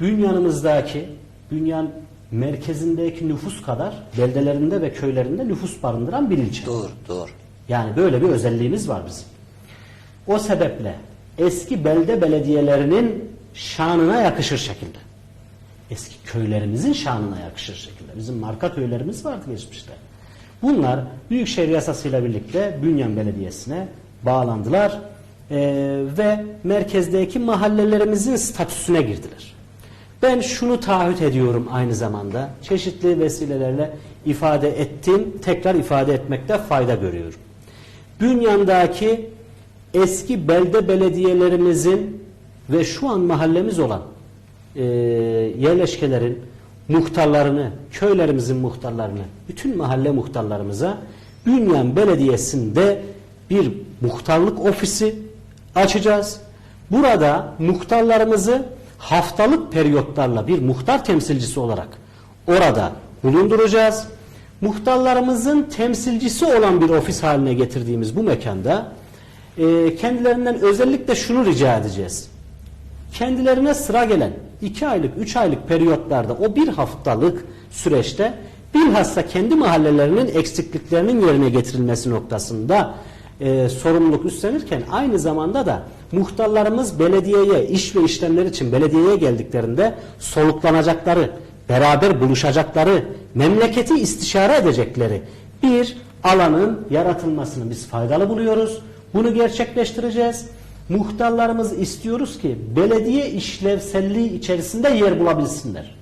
Bünyanımızdaki, bünyan merkezindeki nüfus kadar beldelerinde ve köylerinde nüfus barındıran bir ilçe. Doğru, doğru. Yani böyle bir özelliğimiz var bizim. O sebeple eski belde belediyelerinin şanına yakışır şekilde. Eski köylerimizin şanına yakışır şekilde. Bizim marka köylerimiz vardı geçmişte. Bunlar Büyükşehir Yasası'yla birlikte Bünyan Belediyesi'ne bağlandılar eee, ve merkezdeki mahallelerimizin statüsüne girdiler. Ben şunu taahhüt ediyorum aynı zamanda. Çeşitli vesilelerle ifade ettim. Tekrar ifade etmekte fayda görüyorum. Bünyan'daki eski belde belediyelerimizin ve şu an mahallemiz olan e, yerleşkelerin muhtarlarını, köylerimizin muhtarlarını, bütün mahalle muhtarlarımıza Bünyan Belediyesi'nde bir muhtarlık ofisi açacağız. Burada muhtarlarımızı haftalık periyotlarla bir muhtar temsilcisi olarak orada bulunduracağız. Muhtarlarımızın temsilcisi olan bir ofis haline getirdiğimiz bu mekanda e, kendilerinden özellikle şunu rica edeceğiz. Kendilerine sıra gelen 2 aylık, 3 aylık periyotlarda o bir haftalık süreçte bilhassa kendi mahallelerinin eksikliklerinin yerine getirilmesi noktasında e, sorumluluk üstlenirken aynı zamanda da muhtarlarımız belediyeye iş ve işlemler için belediyeye geldiklerinde soluklanacakları, beraber buluşacakları, memleketi istişare edecekleri bir alanın yaratılmasını biz faydalı buluyoruz. Bunu gerçekleştireceğiz. Muhtarlarımız istiyoruz ki belediye işlevselliği içerisinde yer bulabilsinler.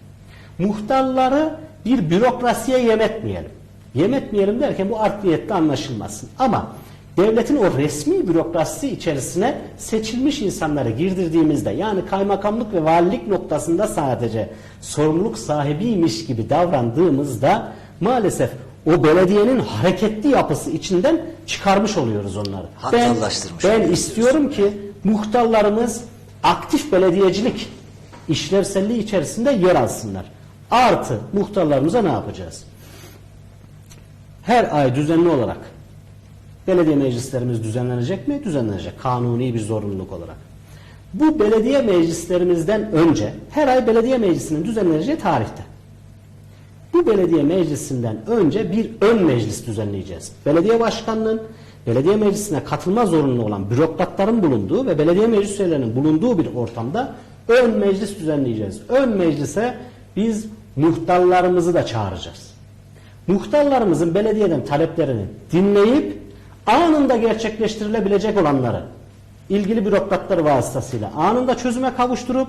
Muhtarları bir bürokrasiye yemetmeyelim. Yemetmeyelim derken bu art niyetli anlaşılmasın. Ama devletin o resmi bürokrasi içerisine seçilmiş insanları girdirdiğimizde yani kaymakamlık ve valilik noktasında sadece sorumluluk sahibiymiş gibi davrandığımızda maalesef o belediyenin hareketli yapısı içinden çıkarmış oluyoruz onları. Ben, ben istiyorum ki muhtarlarımız aktif belediyecilik işlevselliği içerisinde yer alsınlar. Artı muhtarlarımıza ne yapacağız? Her ay düzenli olarak belediye meclislerimiz düzenlenecek mi? Düzenlenecek. Kanuni bir zorunluluk olarak. Bu belediye meclislerimizden önce her ay belediye meclisinin düzenleneceği tarihte. Bu belediye meclisinden önce bir ön meclis düzenleyeceğiz. Belediye başkanının belediye meclisine katılma zorunlu olan bürokratların bulunduğu ve belediye meclis üyelerinin bulunduğu bir ortamda ön meclis düzenleyeceğiz. Ön meclise biz muhtarlarımızı da çağıracağız. Muhtarlarımızın belediyeden taleplerini dinleyip anında gerçekleştirilebilecek olanları ilgili bürokratları vasıtasıyla anında çözüme kavuşturup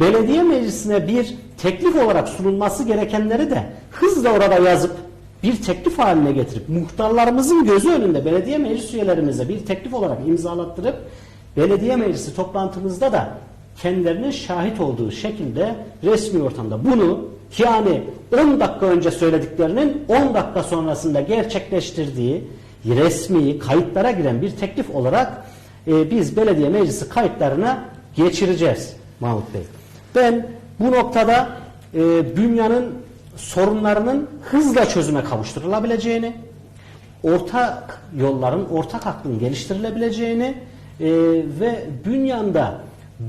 belediye meclisine bir teklif olarak sunulması gerekenleri de hızla orada yazıp bir teklif haline getirip muhtarlarımızın gözü önünde belediye meclis üyelerimize bir teklif olarak imzalattırıp belediye meclisi toplantımızda da kendilerinin şahit olduğu şekilde resmi ortamda bunu yani 10 dakika önce söylediklerinin 10 dakika sonrasında gerçekleştirdiği resmi kayıtlara giren bir teklif olarak e, biz belediye meclisi kayıtlarına geçireceğiz Mahmut Bey. Ben bu noktada e, dünyanın sorunlarının hızla çözüme kavuşturulabileceğini, ortak yolların, ortak aklın geliştirilebileceğini e, ve dünyanda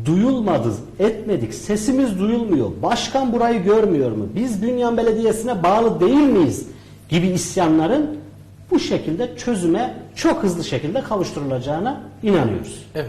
duyulmadı, etmedik, sesimiz duyulmuyor, başkan burayı görmüyor mu, biz Bünyan Belediyesi'ne bağlı değil miyiz gibi isyanların bu şekilde çözüme çok hızlı şekilde kavuşturulacağına inanıyoruz. Evet.